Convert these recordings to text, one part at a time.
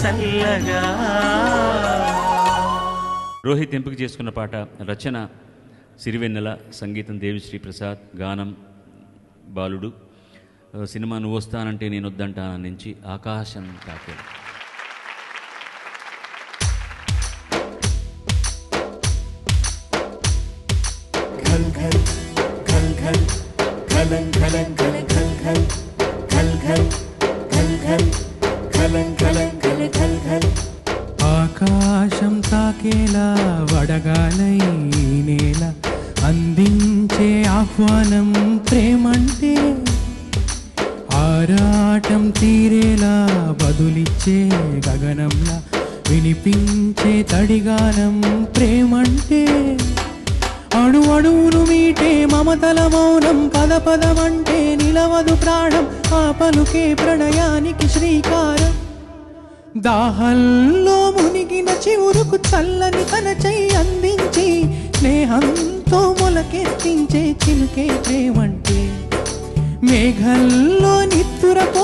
చల్లగా. రోహిత్ ఎంపిక చేసుకున్న పాట రచన సిరివెన్నెల సంగీతం దేవిశ్రీ ప్రసాద్ గానం బాలుడు. సినిమా నువ్వు వస్తానంటే నేను వద్దంటాను నుంచి ఆకాశం తాకే. ఖల్ ఖల్ ఖలం ఖలం ఖల ఖల్ ఖల్ ఆకాశం తాకేలా వడగాలై నేల. అందించే ఆహ్వానం ప్రేమంటే ఆరాటం తీరేలా బదులిచ్చే గగనంలా. వినిపించే తడిగానం ప్రేమంటే అణు అణువును మీటే మమతల మౌనం. పద పదమంటే నిలవదు ప్రాణం. ఆ పలుకే ప్రణయానికి శ్రీకారం. దాహంలో మునిగిన చివురుకు చల్లని తన చెయ్యి అందించి స్నేహంతో మొలకెత్తించే చిలుకే ప్రేమంటే మేఘల్లో నిత్తురపో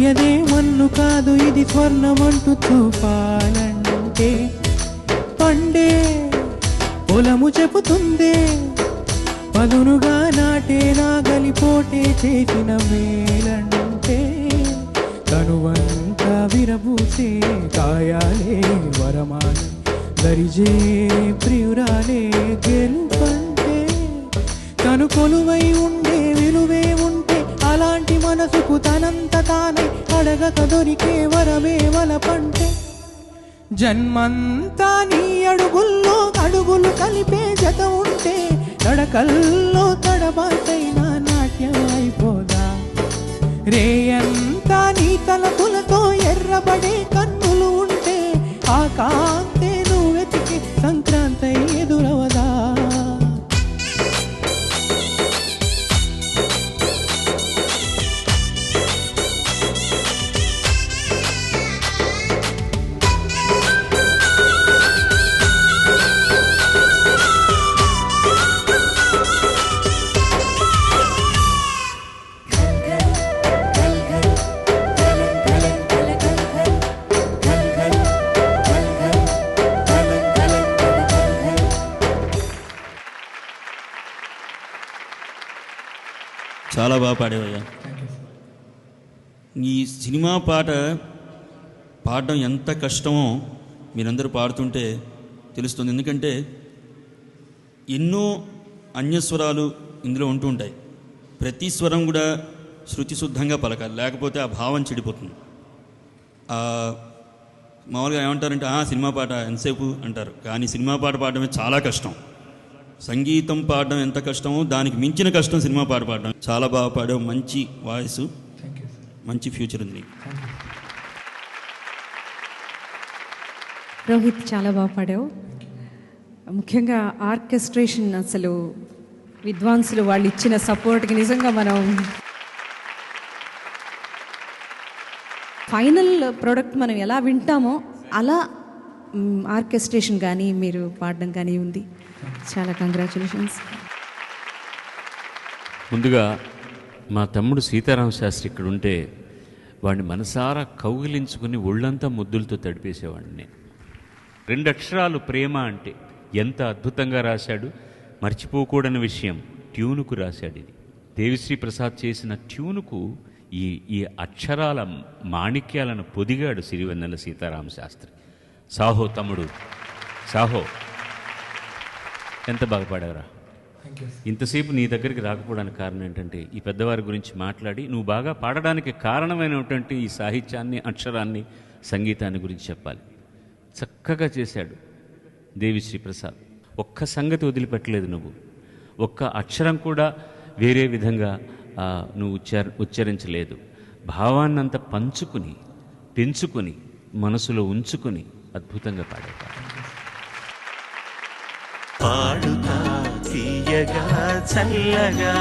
తెలియదే మన్ను కాదు ఇది స్వర్ణమంటూ చూపాలంటే. పండే పొలము చెబుతుందే పదునుగా నాటే నాగలిపోటే చేసిన మేలంటే. కనువంత విరబూసే కాయాలే వరమాలి దరిజే ప్రియురాలే గెలుపంటే. తను కొలువై ఉండే విలువే ఉంటే అలాంటి మనసుకు తనంత తానై అడగక దొరికే వరమే వలపంటే జన్మంతా నీ అడుగుల్లో అడుగులు కలిపే జత ఉంటే నడకల్లో తడబాటైన నాట్యం అయిపోదా? రేయంతా నీ తలపులతో ఎర్రబడే కన్నులు ఉంటే ఆ చాలా బాగా పాడేవయ్యా. ఈ సినిమా పాట పాడడం ఎంత కష్టమో మీరందరూ పాడుతుంటే తెలుస్తుంది. ఎందుకంటే ఎన్నో అన్యస్వరాలు ఇందులో ఉంటూ ఉంటాయి. ప్రతి స్వరం కూడా శృతి శుద్ధంగా పలకాలి. లేకపోతే ఆ భావం చెడిపోతుంది. మామూలుగా ఏమంటారంటే ఆ సినిమా పాట ఎంతసేపు అంటారు. కానీ సినిమా పాట పాడడమే చాలా కష్టం. సంగీతం పాడడం ఎంత కష్టమో దానికి మించిన కష్టం సినిమా పాట పాడడం. చాలా బాగా పాడావు. మంచి వాయిస్. మంచి ఫ్యూచర్ ఉంది. రోహిత్ చాలా బాగా పాడావు. ముఖ్యంగా ఆర్కెస్ట్రేషన్ అసలు విద్వాంసులు వాళ్ళు ఇచ్చిన సపోర్ట్కి నిజంగా మనం ఫైనల్ ప్రోడక్ట్ మనం ఎలా వింటామో అలా ఆర్కెస్ట్రేషన్ కానీ మీరు పాడడం కానీ ఉంది. చాలా కంగ్రాచులేషన్స్. ముందుగా మా తమ్ముడు సీతారామ శాస్త్రి ఇక్కడ ఉంటే వాడిని మనసారా కౌగిలించుకుని ఒళ్ళంతా ముద్దులతో తడిపేసేవాడిని. నేను రెండు అక్షరాలు ప్రేమ అంటే ఎంత అద్భుతంగా రాశాడు మర్చిపోకూడని విషయం ట్యూనుకు రాశాడు ఇది. దేవిశ్రీ ప్రసాద్ చేసిన ట్యూనుకు ఈ ఈ అక్షరాల మాణిక్యాలను పొదిగాడు సిరివెన్నెల సీతారామ శాస్త్రి. సాహో తమ్ముడు. సాహో ఎంత బాగా పాడావురా ఇంతసేపు నీ దగ్గరికి రాకపోవడానికి కారణం ఏంటంటే ఈ పెద్దవారి గురించి మాట్లాడి నువ్వు బాగా పాడడానికి కారణమైనటువంటి ఈ సాహిత్యాన్ని అక్షరాన్ని సంగీతాన్ని గురించి చెప్పాలి. చక్కగా చేశాడు దేవిశ్రీ ప్రసాద్ ఒక్క సంగతి వదిలిపెట్టలేదు నువ్వు. ఒక్క అక్షరం కూడా వేరే విధంగా నువ్వు ఉచ్చార ఉచ్చరించలేదు. భావాన్నంతా పంచుకుని పెంచుకుని మనసులో ఉంచుకుని అద్భుతంగా పాడావు పాడుతా తీయగా చల్లగా.